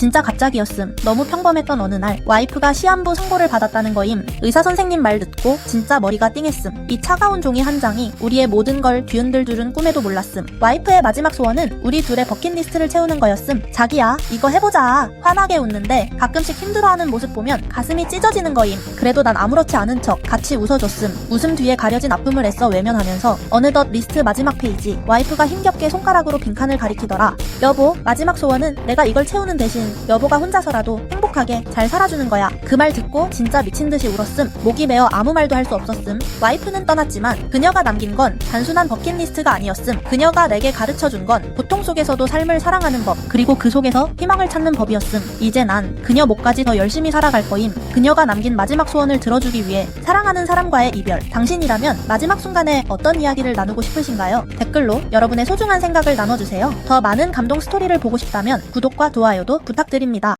진짜 갑자기였음. 너무 평범했던 어느 날 와이프가 시한부 선고를 받았다는 거임. 의사 선생님 말 듣고 진짜 머리가 띵했음. 이 차가운 종이 한 장이 우리의 모든 걸 뒤흔들 줄은 꿈에도 몰랐음. 와이프의 마지막 소원은 우리 둘의 버킷리스트를 채우는 거였음. 자기야, 이거 해보자. 환하게 웃는데 가끔씩 힘들어하는 모습 보면 가슴이 찢어지는 거임. 그래도 난 아무렇지 않은 척 같이 웃어줬음. 웃음 뒤에 가려진 아픔을 애써 외면하면서 어느덧 리스트 마지막 페이지. 와이프가 힘겹게 손가락으로 빈칸을 가리키더라. 여보, 마지막 소원은 내가 이걸 채우는 대신 여보가 혼자서라도 행복하게 잘 살아주는 거야. 그 말 듣고 진짜 미친 듯이 울었음. 목이 메어 아무 말도 할 수 없었음. 와이프는 떠났지만 그녀가 남긴 건 단순한 버킷리스트가 아니었음. 그녀가 내게 가르쳐 준 건 고통 속에서도 삶을 사랑하는 법, 그리고 그 속에서 희망을 찾는 법이었음. 이제 난 그녀 목까지 더 열심히 살아갈 거임. 그녀가 남긴 마지막 소원을 들어주기 위해 사랑하는 사람과의 이별. 당신이라면 마지막 순간에 어떤 이야기를 나누고 싶으신가요? 댓글로 여러분의 소중한 생각을 나눠주세요. 더 많은 감동 스토리를 보고 싶다면 구독과 좋아요도 부탁드립니다.